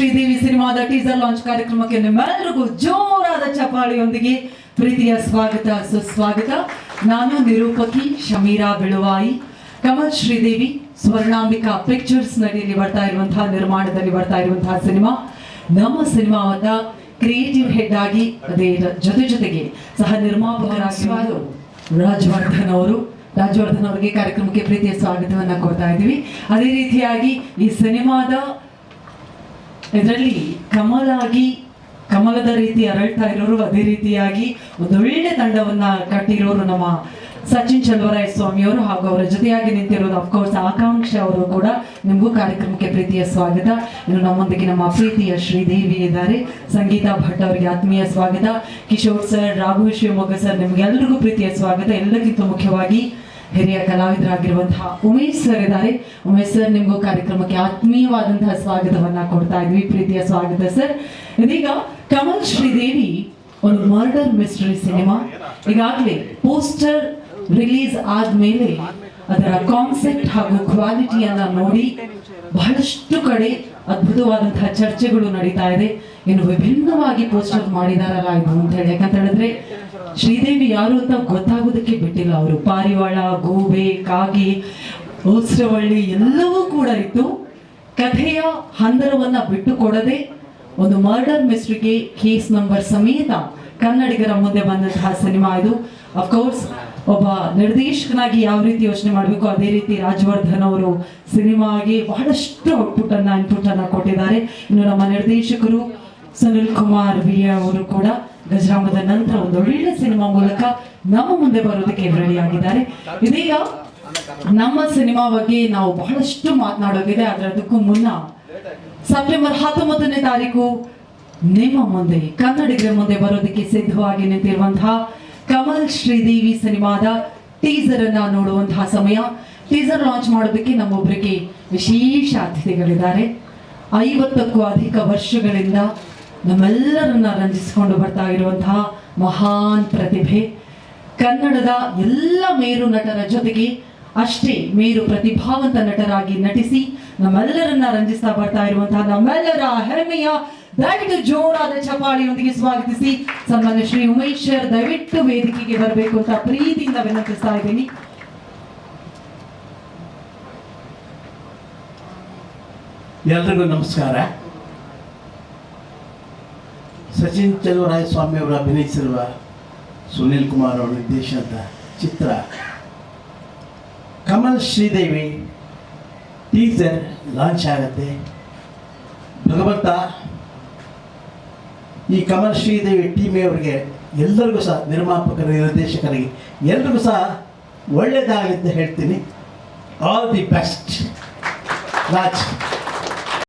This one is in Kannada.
ಶ್ರೀದೇವಿ ಸಿನಿಮಾದ ಟೀಸರ್ ಲಾಂಚ್ ಕಾರ್ಯಕ್ರಮಕ್ಕೆ ನಿಮ್ಮೆಲ್ಲರಿಗೂ ಜೋರಾದ ಚಪಾಳಿಯೊಂದಿಗೆ ಪ್ರೀತಿಯ ಸ್ವಾಗತ, ಸುಸ್ವಾಗತ. ನಾನು ನಿರೂಪಕಿ ಶಮೀರಾ ಬಿಳುವಾಯಿ. ಕಮಲ್ ಶ್ರೀದೇವಿ, ಸ್ವರ್ಣಾಂಬಿಕಾ ಪಿಕ್ಚರ್ಸ್ ನಡಿಯಲ್ಲಿ ಬರ್ತಾ ಇರುವಂತಹ, ನಿರ್ಮಾಣದಲ್ಲಿ ಬರ್ತಾ ಇರುವಂತಹ ಸಿನಿಮಾ. ನಮ್ಮ ಸಿನಿಮಾವನ್ನ ಕ್ರಿಯೇಟಿವ್ ಹೆಡ್ ಆಗಿ, ಅದೇ ಜೊತೆ ಜೊತೆಗೆ ಸಹ ನಿರ್ಮಾಪಕರಾಗಿ ರಾಜವರ್ಧನ್ ಅವರು. ರಾಜವರ್ಧನ್ ಅವರಿಗೆ ಕಾರ್ಯಕ್ರಮಕ್ಕೆ ಪ್ರೀತಿಯ ಸ್ವಾಗತವನ್ನ ಕೊಡ್ತಾ ಇದ್ದೀವಿ. ಅದೇ ರೀತಿಯಾಗಿ ಈ ಸಿನಿಮಾದ ಇದರಲ್ಲಿ ಕಮಲಾಗಿ, ಕಮಲದ ರೀತಿ ಅರಳ್ತಾ ಇರೋರು, ಅದೇ ರೀತಿಯಾಗಿ ಒಂದೊಳ್ಳೆ ತಂಡವನ್ನ ಕಟ್ಟಿರೋರು ನಮ್ಮ ಸಚಿನ್ ಚಲುವರಾಯ ಸ್ವಾಮಿ ಅವರು ಹಾಗೂ ಅವರ ಜೊತೆಯಾಗಿ ನಿಂತಿರೋದು ಅಫ್ಕೋರ್ಸ್ ಆಕಾಂಕ್ಷ ಅವರು ಕೂಡ ನಿಮಗೂ ಕಾರ್ಯಕ್ರಮಕ್ಕೆ ಪ್ರೀತಿಯ ಸ್ವಾಗತ. ಇನ್ನು ನಮ್ಮೊಂದಿಗೆ ನಮ್ಮ ಪ್ರೀತಿಯ ಶ್ರೀದೇವಿ ಇದ್ದಾರೆ. ಸಂಗೀತ ಭಟ್ ಅವರಿಗೆ ಆತ್ಮೀಯ ಸ್ವಾಗತ. ಕಿಶೋರ್ ಸರ್ ರಾಘು ಶಿವಮೊಗ್ಗ ಸರ್, ನಿಮ್ಗೆಲ್ರಿಗೂ ಪ್ರೀತಿಯ ಸ್ವಾಗತ. ಎಲ್ಲಕ್ಕಿಂತ ಮುಖ್ಯವಾಗಿ ಹಿರಿಯ ಕಲಾವಿದರಾಗಿರುವಂತಹ ಉಮೇಶ್ ಸರ್ ಇದ್ದಾರೆ. ಉಮೇಶ್ ಸರ್ ನಿಮಗೂ ಕಾರ್ಯಕ್ರಮಕ್ಕೆ ಆತ್ಮೀಯವಾದಂತಹ ಸ್ವಾಗತವನ್ನ ಕೊಡ್ತಾ ಇದ್ವಿ. ಪ್ರೀತಿಯ ಸ್ವಾಗತ ಸರ್. ಇದೀಗ ಕಮಲ್ ಶ್ರೀದೇವಿ ಒಂದು ಮರ್ಡರ್ ಮಿಸ್ಟ್ರಿ ಸಿನಿಮಾ ಈಗಾಗಲೇ ಪೋಸ್ಟರ್ ರಿಲೀಸ್ ಆದ್ಮೇಲೆ ಅದರ ಕಾನ್ಸೆಪ್ಟ್ ಹಾಗೂ ಕ್ವಾಲಿಟಿಯನ್ನ ನೋಡಿ ಬಹಳಷ್ಟು ಕಡೆ ಅದ್ಭುತವಾದಂತಹ ಚರ್ಚೆಗಳು ನಡೀತಾ ಇದೆ. ಇನ್ನು ವಿಭಿನ್ನವಾಗಿ ಪೋಸ್ಟರ್ ಮಾಡಿದಾರಲ್ಲ ಇದು ಅಂತ ಹೇಳಿ. ಯಾಕಂತ ಹೇಳಿದ್ರೆ ಶ್ರೀದೇವಿ ಯಾರು ಅಂತ ಗೊತ್ತಾಗೋದಕ್ಕೆ ಬಿಟ್ಟಿಲ್ಲ ಅವರು. ಪಾರಿವಾಳ, ಗೋಬೆ, ಕಾಗಿ ಓಸ್ರವಳ್ಳಿ ಎಲ್ಲವೂ ಕೂಡ ಇತ್ತು ಕಥೆಯ ಹಂದರವನ್ನ ಬಿಟ್ಟು ಕೊಡದೆ ಒಂದು ಮರ್ಡರ್ ಮಿಸ್ಟ್ರಿಗೆ ಕೇಸ್ ನಂಬರ್ ಸಮೇತ ಕನ್ನಡಿಗರ ಮುಂದೆ ಬಂದಂತಹ ಸಿನಿಮಾ ಇದು. ಅಫ್ಕೋರ್ಸ್ ಒಬ್ಬ ನಿರ್ದೇಶಕನಾಗಿ ಯಾವ ರೀತಿ ಯೋಚನೆ ಮಾಡಬೇಕು, ಅದೇ ರೀತಿ ರಾಜವರ್ಧನ್ ಅವರು ಸಿನಿಮಾಗೆ ಬಹಳಷ್ಟು ಔಟ್ಪುಟ್ ಅನ್ನ ಇನ್ಪುಟ್ ಅನ್ನ ಕೊಟ್ಟಿದ್ದಾರೆ. ಇನ್ನು ನಮ್ಮ ನಿರ್ದೇಶಕರು ಸುನಿಲ್ ಕುಮಾರ್ ವಿ ಅವರು ಕೂಡ ಗಜರಾಮದ ನಂತರ ಒಂದು ಒಳ್ಳೆ ಸಿನಿಮಾ ಮೂಲಕ ನಮ್ಮ ಮುಂದೆ ಬರೋದಕ್ಕೆ ರೆಡಿ ಆಗಿದ್ದಾರೆ ಇದೀಗ ನಮ್ಮ ಸಿನಿಮಾ ಬಗ್ಗೆ ನಾವು ಬಹಳಷ್ಟು ಮಾತನಾಡೋದಿದೆ. ಆದ್ರೆ ಅದಕ್ಕೂ ಮುನ್ನ ಸೆಪ್ಟೆಂಬರ್ ಹತ್ತೊಂಬತ್ತನೇ ತಾರೀಕು ನಿಮ್ಮ ಮುಂದೆ, ಕನ್ನಡಿಗರ ಮುಂದೆ ಬರೋದಕ್ಕೆ ಸಿದ್ಧವಾಗಿ ನಿಂತಿರುವಂತಹ ಕಮಲ್ ಶ್ರೀದೇವಿ ಸಿನಿಮಾದ ಟೀಸರ್ ಅನ್ನ ನೋಡುವಂತಹ ಸಮಯ. ಟೀಸರ್ ಲಾಂಚ್ ಮಾಡೋದಕ್ಕೆ ನಮ್ಮೊಬ್ಬರಿಗೆ ವಿಶೇಷ ಅತಿಥಿಗಳಿದ್ದಾರೆ. ಐವತ್ತಕ್ಕೂ ಅಧಿಕ ವರ್ಷಗಳಿಂದ ನಮ್ಮೆಲ್ಲರನ್ನ ರಂಜಿಸಿಕೊಂಡು ಬರ್ತಾ ಇರುವಂತಹ ಮಹಾನ್ ಪ್ರತಿಭೆ. ಕನ್ನಡದ ಎಲ್ಲ ಮೇರು ನಟರ ಜೊತೆಗೆ ಅಷ್ಟೇ ಮೇರು ಪ್ರತಿಭಾವಂತ ನಟರಾಗಿ ನಟಿಸಿ ನಮ್ಮೆಲ್ಲರನ್ನ ರಂಜಿಸ್ತಾ ಬರ್ತಾ ಇರುವಂತಹ ನಮ್ಮೆಲ್ಲರ ಹೆಮ್ಮೆಯ ದಯವಿಟ್ಟು ಜೋರಾದ ಚಪಾಳಿಯೊಂದಿಗೆ ಸ್ವಾಗತಿಸಿ ಸನ್ಮಾನ್ಯ ಶ್ರೀ ಉಮೇಶ್ ಸರ್ ದಯವಿಟ್ಟು ವೇದಿಕೆಗೆ ಬರಬೇಕು ಅಂತ ಪ್ರೀತಿಯಿಂದ ವಿನಂತಿಸ್ತಾ ಇದ್ದೀನಿ. ಎಲ್ರಿಗೂ ನಮಸ್ಕಾರ. ಸಚಿನ್ ಚಲುವರಾಯ ಸ್ವಾಮಿ ಅವರು ಅಭಿನಯಿಸಿರುವ ಸುನೀಲ್ ಕುಮಾರ್ ಅವರ ನಿರ್ದೇಶನದ ಚಿತ್ರ ಕಮಲ್ ಶ್ರೀದೇವಿ ಟೀಸರ್ ಲಾಂಚ್ ಆಗುತ್ತೆ. ಭಗವಂತ ಈ ಕಮಲ್ ಶ್ರೀದೇವಿ ಟೀಮಿಯವರಿಗೆ ಎಲ್ಲರಿಗೂ ಸಹ ನಿರ್ಮಾಪಕರಿಗೆ ನಿರ್ದೇಶಕರಿಗೆ ಎಲ್ರಿಗೂ ಸಹ ಒಳ್ಳೆಯದಾಗಲಿ ಅಂತ ಹೇಳ್ತೀನಿ. All the best Raj.